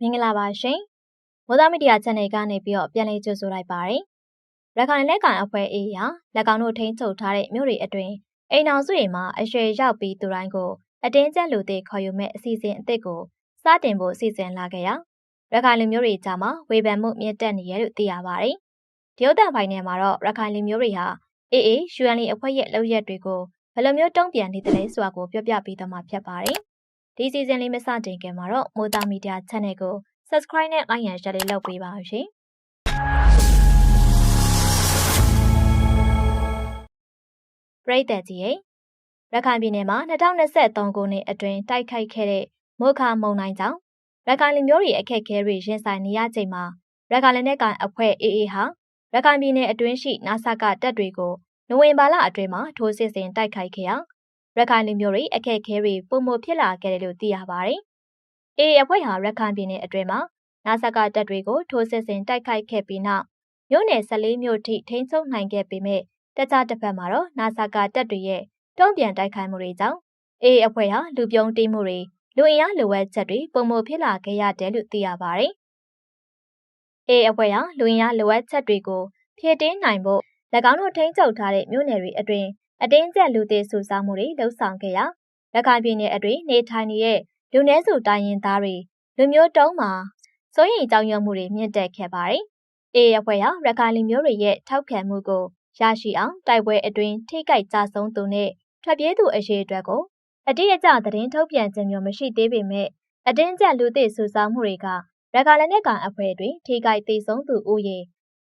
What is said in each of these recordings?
မင်္ဂလာပါရှင်မိုးသားမီဒီယာ channel ကနေပြီးတော့ပြန်လည်ကြိုဆိုလိုက်ပါတယ်ရခိုင်လက်ကန်အဖွဲ့အေးရာလက်ကောင်တို့ထိန်းချုပ်ထားတဲ့မြို့တွေအတွင်းအိမ်အောင်စုတွေမှာအရွှေရောက်ပြီးသူတိုင်းကိုအတင်းကျပ်လူတွေခေါ်ယူမဲ့အစီအစဉ်အသစ်ကိုစတင်ဖို့စီစဉ်လာခဲ့ရာရခိုင်လူမျိုးတွေကြားမှာဝေဖန်မှုမြင့်တက်နေရလို့သိရပါတယ်ဒီဥတ္တန်ပိုင်းထဲမှာတော့ရခိုင်လူမျိုးတွေဟာအေးအေး UNL အဖွဲ့ရဲ့လုပ်ရက်တွေကိုဘယ်လိုမျိုးတုံ့ပြန်နေတယ်လဲဆိုတာကိုပြောပြပေးသွားမှာဖြစ်ပါတယ် ဒီစီဇန်လေးမစတင်ခင်မှာတော့မိုးသားမီဒီယာ channel ကို subscribe နဲ့ like ရန် share လေးလုပ်ပေးပါဦးရှင်ပရိသတ်ကြီးရေရခိုင်ပြည်နယ်မှာ2023ခုနှစ်အတွင်းတိုက်ခိုက်ခဲ့တဲ့မိုခါမုံနိုင်ကြောင့်ရခိုင်လူမျိုးတွေအခက်အခဲတွေရင်ဆိုင်နေရချိန်မှာရခိုင်လက်နက်ကိုင်အဖွဲ့ AA ဟာရခိုင်ပြည်နယ်အတွင်းရှိနာဆာကတပ်တွေကိုနိုဝင်ဘာလအတွင်းမှာထိုးစစ်ဆင်တိုက်ခိုက်ခဲ့ရာ ရခိုင်လူမျိုးတွေအခက်အခဲတွေပုံမဖြစ်လာခဲ့တယ်လို့သိရပါတယ်။ AA အဖွဲ့ဟာရခိုင်ပြည်နယ်အတွင်းမှာနာဆာကတပ်တွေကိုထိုးစစ်ဆင်တိုက်ခိုက်ခဲ့ပြီးနောက်မြို့နယ်14မြို့ထိထိန်းချုပ်နိုင်ခဲ့ပေမဲ့တခြားတစ်ဖက်မှာတော့နာဆာကတပ်တွေရဲ့တုံ့ပြန်တိုက်ခိုက်မှုတွေကြောင့် AA အဖွဲ့ဟာလူပြုံးတိမှုတွေလူအင်အားလိုအပ်ချက်တွေပုံမဖြစ်လာခဲ့ရတယ်လို့သိရပါတယ်။ AA အဖွဲ့ဟာလူအင်အားလိုအပ်ချက်တွေကိုဖြည့်တင်းနိုင်ဖို့၎င်းတို့ထိန်းချုပ်ထားတဲ့မြို့နယ်တွေအတွင်း အတင်းကျပ်လူသေးစုဆောင်းမှုတွေလှုပ်ဆောင်ခဲ့ရာရခိုင်ပြည်နယ်အတွင်းနေထိုင်နေတဲ့လူနည်းစုတိုင်းရင်းသားတွေလူမျိုးတုံးမှာစိုးရိမ်ကြောက်ရွံ့မှုတွေမြင့်တက်ခဲ့ပါတယ်။ AA အဖွဲ့ဟာရခိုင်လူမျိုးတွေရဲ့ထောက်ခံမှုကိုရရှိအောင်တိုက်ပွဲအတွင်းထိခိုက်ကြဆုံးသူနဲ့ထွက်ပြေးသူအရေးအတွက်ကိုအတိအကျသတင်းထုတ်ပြန်ခြင်းမျိုးမရှိသေးပေမဲ့အတင်းကျပ်လူသစ်စုဆောင်းမှုတွေကရခိုင်လက်နက်ကန်အဖွဲ့တွေထိခိုက်သေးဆုံးသူဦးရေ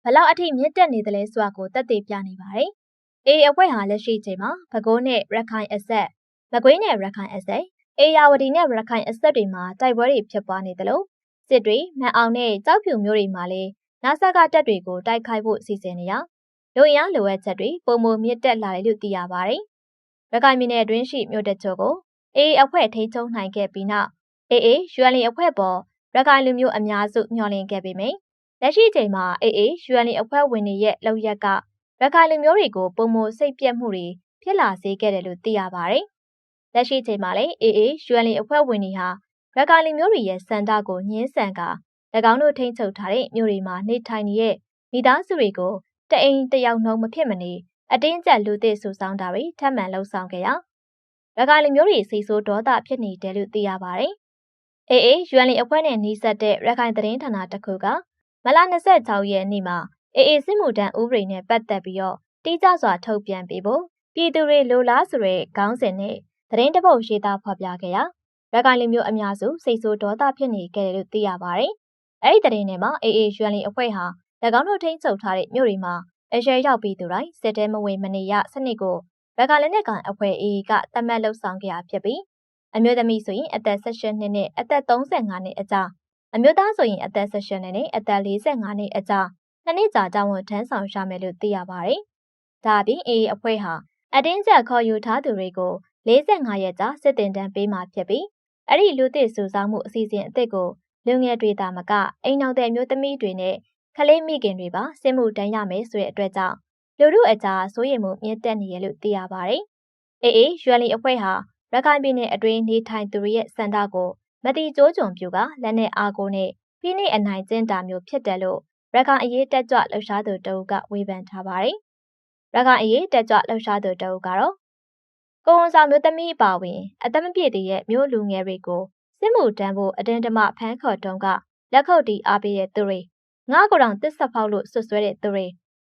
ဘလောက်အထိမြင့်တက်နေသလဲဆိုတာကိုသက်သေပြနေပါတယ်။ AA အဖွဲ့ဟာလက်ရှိချိန်မှာပဲခူးနဲ့ရခိုင်အဆက်မကွေးနဲ့ရခိုင်အဆက်အေယာဝတီနဲ့ရခိုင်အဆက်တွေမှာတိုက်ပွဲတွေဖြစ်ပွားနေသလိုစစ်တွေမန်အောင်နဲ့ကြောက်ဖြူမျိုးတွေမှာလည်းနာဆာကတပ်တွေကိုတိုက်ခိုက်ဖို့စီစဉ်နေရလူရန်လိုအပ်ချက်တွေပုံမမြင့်တက်လာတယ်လို့သိရပါတယ်။ရခိုင်ပြည်နယ်အတွင်းရှိမြို့တချို့ကိုအေးအဖွဲ့ထိန်းချုပ်နိုင်ခဲ့ပြီးနောက်အေးအေး UNL အဖွဲ့ပေါ်ရခိုင်လူမျိုးအများစုမျှော်လင့်ခဲ့ပေမယ့်လက်ရှိချိန်မှာအေးအေး UNL အဖွဲ့ဝင်တွေရဲ့လောက်ရက်က ရခိုင်လူမျိုးတွေကိုပုံမစိတ်ပြက်မှုတွေဖြစ်လာစေခဲ့တယ်လို့သိရပါတယ်။လက်ရှိချိန်မှာလည်းအေးအေး UNL အဖွဲ့ဝင်တွေဟာရခိုင်လူမျိုးတွေရဲ့စန္ဒကိုညှင်းဆန်က၎င်းတို့ထိန်းချုပ်ထားတဲ့မြို့တွေမှာနေထိုင်နေတဲ့မိသားစုတွေကိုတအိမ်တယောက်နှုံးမဖြစ်မနေအတင်းကျပ်လူသစ်စုဆောင်းတာတွေထပ်မံလှုံ့ဆော်ခဲ့ရရခိုင်လူမျိုးတွေစိတ်ဆိုးဒေါသဖြစ်နေတယ်လို့သိရပါတယ်။အေးအေး UNL အဖွဲ့နဲ့နှီးစပ်တဲ့ရခိုင်သတင်းဌာနတစ်ခုကမလ26ရက်နေ့မှာ အေးအေးစစ်မှုထမ်းဥပဒေနဲ့ပတ်သက်ပြီးတော့တိကျစွာထုတ်ပြန်ပေးဖို့ပြည်သူတွေလိုလားဆိုတဲ့ခေါင်းစဉ်နဲ့သတင်းတပုတ်ရေးသားဖော်ပြခဲ့ရာရခိုင်လူမျိုးအများစုစိတ်ဆိုးဒေါသဖြစ်နေခဲ့တယ်လို့သိရပါတယ်။အဲ့ဒီသတင်းထဲမှာအေးအေး UNL အဖွဲ့ဟာ၎င်းတို့ထိန်းချုပ်ထားတဲ့မြို့တွေမှာအရွယ်ရောက်ပြီးသူတိုင်းစစ်တဲမဝင်မနေရစနစ်ကိုရခိုင်လက်နက်ကန်အဖွဲ့ AA ကသတ်မှတ်လှုပ်ဆောင်ခဲ့တာဖြစ်ပြီးအမျိုးသမီးဆိုရင်အသက်18နှစ်နဲ့အသက်35နှစ်အကြားအမျိုးသားဆိုရင်အသက်18နှစ်နဲ့အသက်45နှစ်အကြား နှစ်နှစ်ကြာတာဝန်ထမ်းဆောင်ရမယ်လို့သိရပါတယ်။ဒါအပြင် AA အဖွဲ့ဟာအတင်းကျပ်ခေါ်ယူထားသူတွေကို45ရက်ကြာစစ်တင်တန်းပေးမှာဖြစ်ပြီးအဲ့ဒီလူသစ်စုဆောင်းမှုအစီအစဉ်အသစ်ကိုလူငယ်တွေသာမကအိမ်နောက်တဲ့မျိုးသမီးတွေနဲ့ကလေးမိခင်တွေပါစစ်မှုတန်းရမယ်ဆိုတဲ့အတွက်ကြောင့်လူတို့အကြားစိုးရိမ်မှုမြင့်တက်နေရလို့သိရပါတယ်။အေးအေး UNL အဖွဲ့ဟာရခိုင်ပြည်နယ်အတွင်းနေထိုင်သူတွေရဲ့စန္ဒကိုမတိကျိုးကြုံပြူကလက်နဲ့အားကိုနဲ့ဖိနှိပ်အနိုင်ကျင့်တာမျိုးဖြစ်တယ်လို့ ရခိုင်အရေးတက်ကြွလှုပ်ရှားသူတအုပ်ကဝေဖန်ထားပါတယ်။ရခိုင်အရေးတက်ကြွလှုပ်ရှားသူတအုပ်ကတော့ကိုဝန်ဆောင်မျိုးသမီးအပါဝင် အသက်မပြည့်သေးတဲ့မျိုးလူငယ်တွေကိုစစ်မှုတန်းဖို့အတင်းတမဖမ်းခေါ်တုံးကလက်ခုပ်တီးအားပေးတဲ့သူတွေငါ့ကိုယ်တောင်တစ်ဆက်ဖောက်လို့ဆွဆွဲတဲ့သူတွေ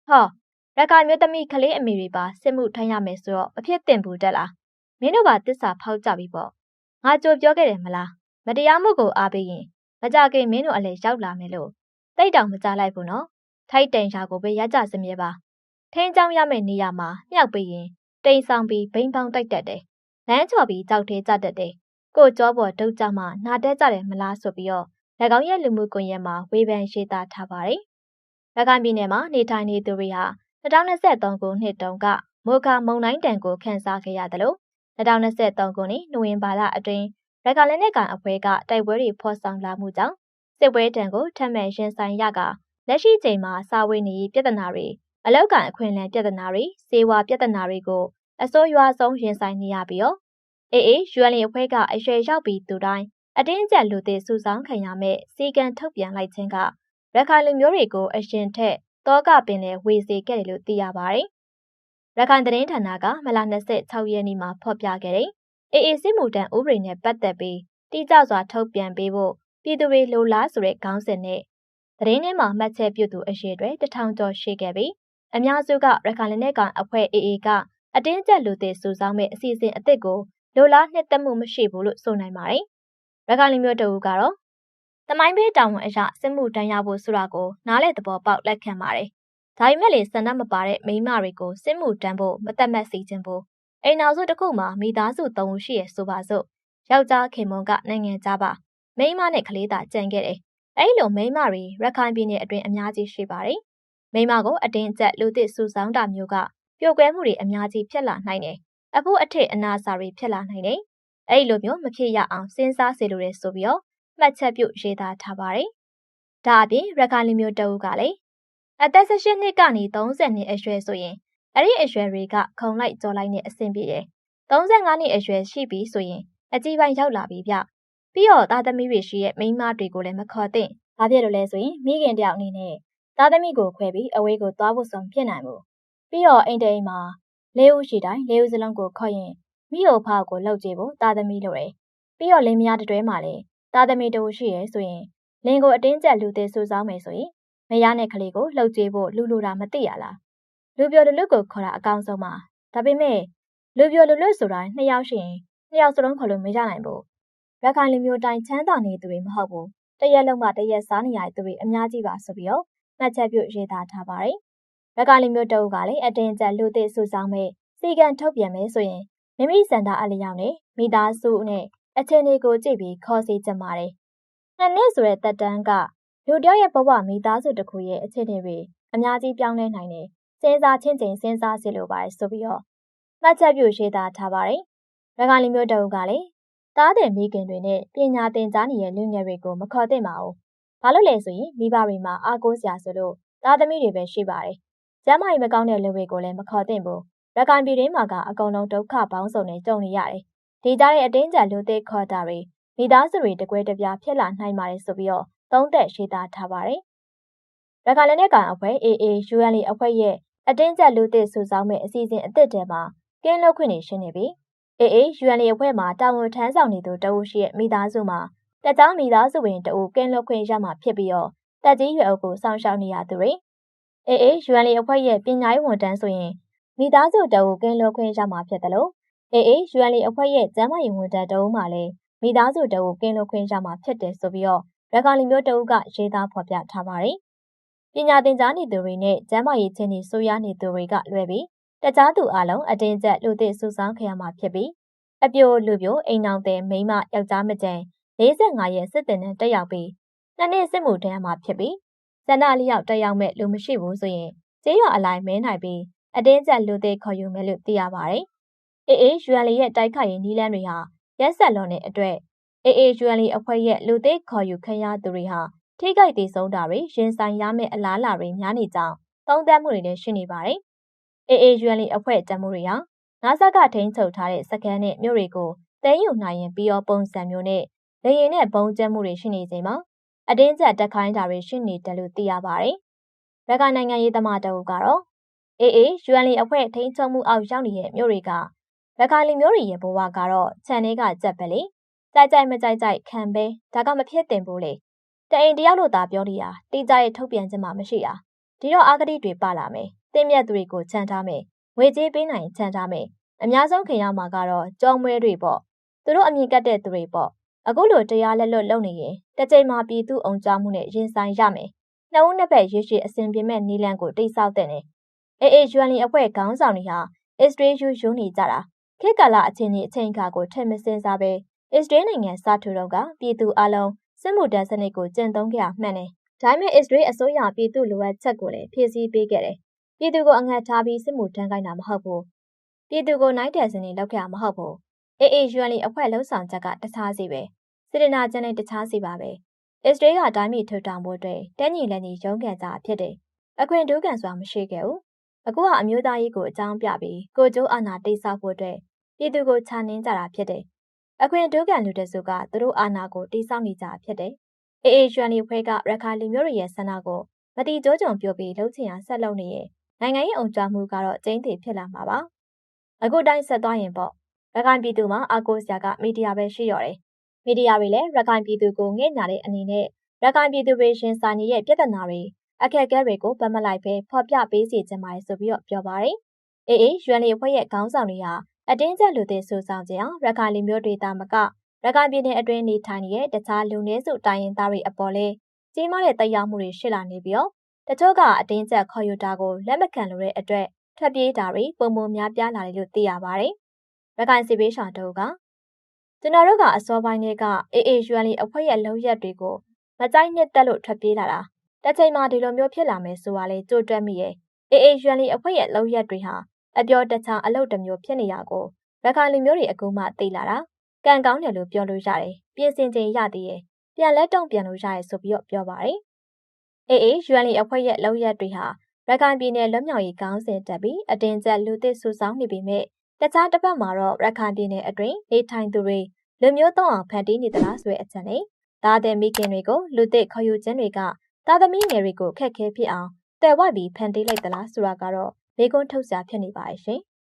ဟောရခိုင်မျိုးသမီးကလေးအမေတွေပါစစ်မှုထမ်းရမယ်ဆိုတော့မဖြစ်သင့်ဘူးတက်လားမင်းတို့ပါတစ္ဆာဖောက်ကြပြီပေါ့ငါကြိုပြောခဲ့တယ်မလားမတရားမှုကိုအားပေးရင်မကြခင်မင်းတို့အလဲရောက်လာမယ်လို့ တိတ်တောင်မကြလိုက်ဘူးနော်ထိုက်တန်ရှာကိုပဲရကြစမြဲပါထင်းချောင်းရမယ့်နေရာမှာမြောက်ပေးရင်တိမ်ဆောင်ပြီးဘိန်းပေါင်းတိုက်တတ်တယ်လမ်းချော်ပြီးကြောက်သေးကြတတ်တယ်ကိုကြောပေါ်ဒုတ်ကြမှာနာတက်ကြတယ်မလားဆိုပြီးတော့၎င်းရဲ့လူမှုကွန်ရက်မှာဝေဖန်ရေးသားထားပါတယ်။ရခိုင်ပြည်နယ်မှာနေထိုင်နေသူတွေဟာ2023ခုနှစ်တုန်းကမိုခါမုံတိုင်းတန်ကိုခန်းစားခဲ့ရတယ်လို့2023ခုနှစ်နိုဝင်ဘာလအတွင်းရခိုင်လက်နက်ကန်အဖွဲ့ကတိုက်ပွဲတွေဖော်ဆောင်လာမှုကြောင့် စစ်ပွဲတံကိုထပ်မံရင်ဆိုင်ရကလက်ရှိချိန်မှာစာဝေးနေပြဿနာတွေအလောက်ကန်အခွင့်အလမ်းပြဿနာတွေစေဝါပြဿနာတွေကိုအစိုးရွားဆုံးရင်ဆိုင်နေရပြီးတော့အေးအေး UNL အဖွဲ့ကအရွယ်ရောက်ပြီးသူတိုင်းအတင်းအကျပ်လူသစ်စုဆောင်းခံရမဲ့စီကံထုတ်ပြန်လိုက်ခြင်းကရခိုင်လူမျိုးတွေကိုအရှင်ထက်တောကပင်လည်းဝေစေခဲ့တယ်လို့သိရပါတယ်။ရခိုင်သတင်းဌာနကမလ26ရက်နေ့မှာဖော်ပြခဲ့တဲ့အေအေစစ်မှုတန်းဥပဒေနဲ့ပတ်သက်ပြီးတိကျစွာထုတ်ပြန်ပေးဖို့ ပြည်သူတွေလိုလားဆိုတဲ့ခေါင်းစဉ်နဲ့သတင်းထဲမှာမှတ်ချက်ပြုသူအရှိတွေတထောင်ကျော်ရှိခဲ့ပြီးအများစုကရခိုင်လက်နက်ကောင်အဖွဲ့အေအေကအတင်းကျပ်လူသစ်စုဆောင်းမဲ့အစီအစဉ်အသစ်ကိုလိုလားနှစ်သက်မှုမရှိဘူးလို့ဆိုနိုင်ပါတယ်။ရခိုင်လူမျိုးတအူကတော့တမိုင်းဘေးတောင်ဝန်အရာစစ်မှုတန်းရဖို့ဆိုတာကိုနားလေသဘောပေါက်လက်ခံပါတယ်။ဒါပေမဲ့လေစန္ဒမပါတဲ့မိန်းမတွေကိုစစ်မှုတန်းဖို့မသက်မက်စီခြင်းဘူး။အိမ်နောက်စုတစ်ခုမှာမိသားစု၃ဦးရှိရဆိုပါစို့။ယောက်ျားခင်မွန်ကနိုင်ငံသားပါ။ မိန်းမနဲ့ကလေးသာကြံခဲ့တယ်။အဲ့လိုမိန်းမတွေရခိုင်ပြည်နယ်အတွင်းအများကြီးရှိပါတယ်။မိန်းမကိုအတင်းအကျပ်လူသစ်စုဆောင်းတာမျိုးကပြိုကွဲမှုတွေအများကြီးဖြစ်လာနိုင်တယ်။အဖို့အထစ်အနာစာတွေဖြစ်လာနိုင်တယ်။အဲ့လိုမျိုးမဖြစ်ရအောင်စဉ်းစားစေလိုတဲ့ဆိုပြီးတော့မှတ်ချက်ပြုရေးသားထားပါတယ်။ဒါအပြင်ရခိုင်လူမျိုးတအုပ်ကလည်းအသက်18နှစ်ကနေ30နှစ်အရွယ်ဆိုရင်အဲ့ဒီအရွယ်တွေကခုံလိုက်ကြောလိုက်နဲ့အဆင်ပြေတယ်။35နှစ်အရွယ်ရှိပြီဆိုရင်အကြီးပိုင်းရောက်လာပြီဗျ။ ပြီးတော့သားသမီးတွေရှိရဲ့မိန်းမတွေကိုလည်းမခေါ်သင့်။ဘာဖြစ်လို့လဲဆိုရင်မိခင်တယောက်အနေနဲ့သားသမီးကိုခွဲပြီးအဝေးကိုသွားဖို့ဆုံးဖြစ်နိုင်ဘူး။ပြီးတော့အိမ်တိမ်မှာလေးဦးရှိတိုင်းလေးဦးစလုံးကိုခေါ်ရင်မိအိုဖာကိုလှုပ်ကြည့်ဖို့သားသမီးလိုတယ်။ပြီးတော့လင်းမယားတတွဲမှာလည်းသားသမီးတူရှိရဲဆိုရင်လင်ကိုအတင်းကျပ်လူသေးဆူဆောင်းမယ်ဆိုရင်မရတဲ့ကလေးကိုလှုပ်ကြည့်ဖို့လူလူတာမသိရလားလူပြောလူလွတ်ကိုခေါ်တာအကောင်းဆုံးပါဒါပေမဲ့လူပြောလူလွတ်ဆိုတာနှစ်ယောက်ရှိရင်နှစ်ယောက်စလုံးခေါ်လို့မရနိုင်ဘူး ရခိုင်လူမျိုးတိုင်းချမ်းသာနေသူတွေမဟုတ်ဘူးတရက်လုံးမှတရက်စားနေရတဲ့သူတွေအများကြီးပါဆိုပြီးတော့မှတ်ချက်ပြုရေးသားထားပါတယ်ရခိုင်လူမျိုးတအုပ်ကလည်းအတင်းကျပ်လူသေးဆူဆောင်းမဲ့စီကံထုတ်ပြန်မယ်ဆိုရင်မိမိစံတာအလျောက်နဲ့မိသားစုနဲ့အခြေအနေကိုကြည့်ပြီးခေါ်စီကြပါတယ်။နှစ်နှစ်ဆိုတဲ့တက်တန်းကလူတယောက်ရဲ့ဘဝမိသားစုတစ်ခုရဲ့အခြေအနေတွေအများကြီးပြောင်းလဲနိုင်တယ်။စဉ်းစားချင်းချင်းစဉ်းစားစီလိုပါတယ်ဆိုပြီးတော့မှတ်ချက်ပြုရေးသားထားပါတယ်။ရခိုင်လူမျိုးတအုပ်ကလည်း တားတဲ့မိခင်တွေနဲ့ပညာသင်ကြားနေတဲ့လူငယ်တွေကိုမခေါ်သင့်ပါဘူး။ဘာလို့လဲဆိုရင်မိဘတွေမှာအားကိုးစရာဆိုလို့သားသမီးတွေပဲရှိပါတယ်။ကျမ်းမာရေးမကောင်းတဲ့လူတွေကိုလည်းမခေါ်သင့်ဘူး။ရခိုင်ပြည်တွင်းမှာကအကုန်လုံးဒုက္ခပေါင်းစုံနဲ့ကြုံနေရတယ်ဒီကြားတဲ့အတင်းကျပ်လူသေးခေါ်တာတွေမိသားစုတွေတကွဲတပြားဖြစ်လာနိုင်ပါတယ်ဆိုပြီးတော့သုံးသက်ရှိသားထားပါတယ်။ရခိုင်လက်နက်ကန်အဖွဲ့ AA UNL အဖွဲ့ရဲ့အတင်းကျပ်လူသေးစုဆောင်းမဲ့အစီအစဉ်အသစ်တဲမှာကင်းလွတ်ခွင့်နေရှင်းနေပြီ။ AA UNL အဖွဲ့မှာတာဝန်ထမ်းဆောင်နေသူတအုပ်ရှိရဲ့မိသားစုမှာတက်ကြောင်းမိသားစုဝင်တအုပ်ကင်းလွတ်ခွင့်ရမှာဖြစ်ပြီးတော့တက်ကြီးရွယ်အုပ်ကိုစောင့်ရှောက်နေရသူတွေ AA UNL အဖွဲ့ရဲ့ပညာရေးဝန်ထမ်းဆိုရင်မိသားစုတအုပ်ကင်းလွတ်ခွင့်ရမှာဖြစ်တယ်လို့အေအေ UNL အဖွဲ့ရဲ့ကျမ်းမာရေးဝန်ထမ်းတအုပ်မှလည်းမိသားစုတအုပ်ကင်းလွတ်ခွင့်ရမှာဖြစ်တယ်ဆိုပြီးတော့ရခိုင်လူမျိုးတအုပ်ကရေးသားဖော်ပြထားပါတယ်။ပညာသင်ကြားနေသူတွေနဲ့ကျမ်းမာရေးချင်းတွေဆိုရနေသူတွေကလွဲပြီး တခြားသူအလုံးအတင်းကျပ်လူသစ်စုဆောင်းခံရမှာဖြစ်ပြီးအပြိုလူပြိုအိမ်အောင်တဲ့မိမယောက်ျားမကျန်45ရဲ့စစ်တင်နဲ့တက်ရောက်ပြီးနှစ်နှစ်စစ်မှုထမ်းရမှာဖြစ်ပြီးဇန္နလျောက်တက်ရောက်မဲ့လူမရှိဘူးဆိုရင်ကျေးရွာအလိုက်မဲနိုင်ပြီးအတင်းကျပ်လူသစ်ခေါ်ယူမယ်လို့သိရပါတယ်အေအေ UNL ရဲ့တိုက်ခိုက်ရေးနီးလန်းတွေဟာရက်ဆက်လွန်တဲ့အတွက်အေအေ UNL အဖွဲ့ရဲ့လူသေးခေါ်ယူခံရသူတွေဟာထိခိုက်ဒေဆုံးတာတွေရင်ဆိုင်ရမယ့်အလားအလာတွေများနေကြောင်းသုံးသပ်မှုတွေလည်းရှိနေပါတယ်။ အေအေ UNL အဖွဲ့တမှုတွေဟာငါးဆက်ကထိန်းချုပ်ထားတဲ့စကန်နဲ့မြို့တွေကိုတဲယူနိုင်ရင်ပြီးတော့ပုံစံမျိုးနဲ့လေရင်နဲ့ဘုံကျဲမှုတွေရှိနေချိန်မှာအတင်းကျပ်တက်ခိုင်းတာတွေရှိနေတယ်လို့သိရပါတယ်။ရခိုင်နိုင်ငံရေးသမားတအုပ်ကတော့အေအေ UNL အဖွဲ့ထိန်းချုပ်မှုအောက်ရောက်နေတဲ့မြို့တွေကရခိုင်လူမျိုးတွေရဲ့ဘဝကတော့ခြံထဲကကြက်ပဲလေကြိုက်ကြိုက်မကြိုက်ကြိုက်ခံပဲဒါကမဖြစ်တင်ဘူးလေတအိမ်တယောက်လို့သာပြောနေတာတိကျရဲ့ထုတ်ပြန်ချက်မှမရှိတာဒီတော့အာဂတိတွေပါလာမယ် တင်းမြတ်သူတွေကိုခြံထားမယ်ငွေကြေးပေးနိုင်ခြံထားမယ်အများဆုံးခင်ရမှာကတော့ကြောမွဲတွေပေါ့သူတို့အမြင်ကတ်တဲ့သူတွေပေါ့အခုလိုတရားလက်လွတ်လုပ်နေရင်တစ်ချိန်မှာပြည်သူအောင်ကြမှုနဲ့ရင်ဆိုင်ရမယ်နှစ်ဦးနှစ်ဖက်ရရှိအစဉ်ပြမဲ့နီလန်ကိုတိတ်ဆောက်တဲ့နေအေအေယူအန်လီအဖွဲ့ခေါင်းဆောင်တွေဟာအစ္စရေးယူယူနေကြတာခေတ်ကာလအချိန်ကြီးအချိန်အခါကိုထည့်မစင်စားပဲအစ္စရေးနိုင်ငံစထူတော့ကပြည်သူအလုံးစစ်မှုတန်းစနစ်ကိုကျင့်သုံးခဲ့ရမှန်တယ်။ဒါပေမဲ့အစ္စရေးအစိုးရပြည်သူလိုအပ်ချက်ကိုလည်းဖြည့်ဆည်းပေးခဲ့တယ်။ ပြည်သူကိုအငတ်ထားပြီးစစ်မှုထမ်းခိုင်းတာမဟုတ်ဘူး။ပြည်သူကိုနိုင်တဲ့စနစ်လောက်ခဲ့တာမဟုတ်ဘူး။ AAUN အဖွဲ့လှုပ်ဆောင်ချက်ကတခြားစီပဲ။စစ်တနာကျန်တဲ့တခြားစီပါပဲ။အစ္စရေးကတိုင်းပြည်ထုတ်တောင်ဖို့အတွက်တန်းညီလက်ညီရုန်းကန်ကြဖြစ်တယ်။အခွင့်ဒုကန်စွာမရှိခဲ့ဘူး။အခုကအမျိုးသားရေးကိုအကြောင်းပြပြီးကိုကျိုးအာဏာတိတ်ဆောက်ဖို့အတွက်ပြည်သူကိုခြာနှင်းကြတာဖြစ်တယ်အခွင့်ဒုက္ခလူတစုကသူတို့အာဏာကိုတိစောက်နေကြဖြစ်တယ်။အေအေရွှန်လီဖွဲကရခိုင်လူမျိုးတွေရဲ့ဆန္ဒကိုမတိကျိုးကြုံပြပြီးလှုပ်ချင်အောင်ဆက်လုပ်နေရင် နိုင်ငံရေးအုံကြွမှုကတော့ကျင်းတည်ဖြစ်လာမှာပါ။အခုတိုင်းဆက်သွားရင်ပေါ့ရခိုင်ပြည်သူမှာအာကိုစရာကမီဒီယာပဲရှိရော်တယ်။မီဒီယာတွေလည်းရခိုင်ပြည်သူကိုငဲ့ညာတဲ့အနေနဲ့ရခိုင်ပြည်သူတွေရှင်စာနေရဲ့ပြဿနာတွေအခက်အခဲတွေကိုဗတ်မလိုက်ပဲဖော်ပြပေးစီခြင်းပါတယ်ဆိုပြီးတော့ပြောပါတယ်။အေအေရွှန်လီအဖွဲ့ရဲ့ခေါင်းဆောင်တွေဟာအတင်းကျပ်လူသစ်ဆူဆောင်ခြင်းအောင်ရခိုင်လူမျိုးတွေတာမကရခိုင်ပြည်နယ်အတွင်းနေထိုင်နေတဲ့တခြားလူနည်းစုတိုင်းရင်းသားတွေအပေါ်လဲကြီးမားတဲ့တရားမှုတွေရှိလာနေပြီးတော့ တချို့ကအတင်းကျပ်ခေါ်ယူတာကိုလက်မခံလို့တဲ့အတွက်ထွက်ပြေးတာတွေပုံမှန်များပြားလာတယ်လို့သိရပါတယ်။ရခိုင်စီပေးရှောင်းတို့ကကျွန်တော်တို့ကအစောပိုင်းတွေကအေအေယူအန်လီအဖွဲ့ရဲ့လုံရက်တွေကိုမကြိုက်နှစ်တက်လို့ထွက်ပြေးလာတာတစ်ချိန်မှာဒီလိုမျိုးဖြစ်လာမယ်ဆိုတာလေကြိုတွက်မိရဲ့အေအေယူအန်လီအဖွဲ့ရဲ့လုံရက်တွေဟာအပြောတခြားအလုပ်တစ်မျိုးဖြစ်နေရကိုရခိုင်လူမျိုးတွေအကူမှသိလာတာကံကောင်းတယ်လို့ပြောလို့ရတယ်ပြင်ဆင်ချိန်ရသေးရဲ့ပြန်လက်တုံပြန်လို့ရတယ်ဆိုပြီးတော့ပြောပါတယ် အေးအေးယူအန်လီအဖွဲ့ရဲ့လုံရက်တွေဟာရခိုင်ပြည်နယ်လွတ်မြောက်ရေးကောင်းစဉ်တက်ပြီးအတင်းကျပ်လူသစ်စုဆောင်းနေပေမဲ့တခြားတစ်ဖက်မှာတော့ရခိုင်ပြည်နယ်အတွင်းနေထိုင်သူတွေလူမျိုးသုံးအောင်ဖန်တီးနေသလားဆိုတဲ့အချက်နဲ့ဒါတဲ့မိခင်တွေကိုလူသစ်ခေါ်ယူခြင်းတွေကသားသမီးငယ်တွေကိုခက်ခဲဖြစ်အောင်တဲဝိုက်ပြီးဖန်တီးလိုက်သလားဆိုတာကတော့မေကွန်းထုတ်စရာဖြစ်နေပါရဲ့ရှင်။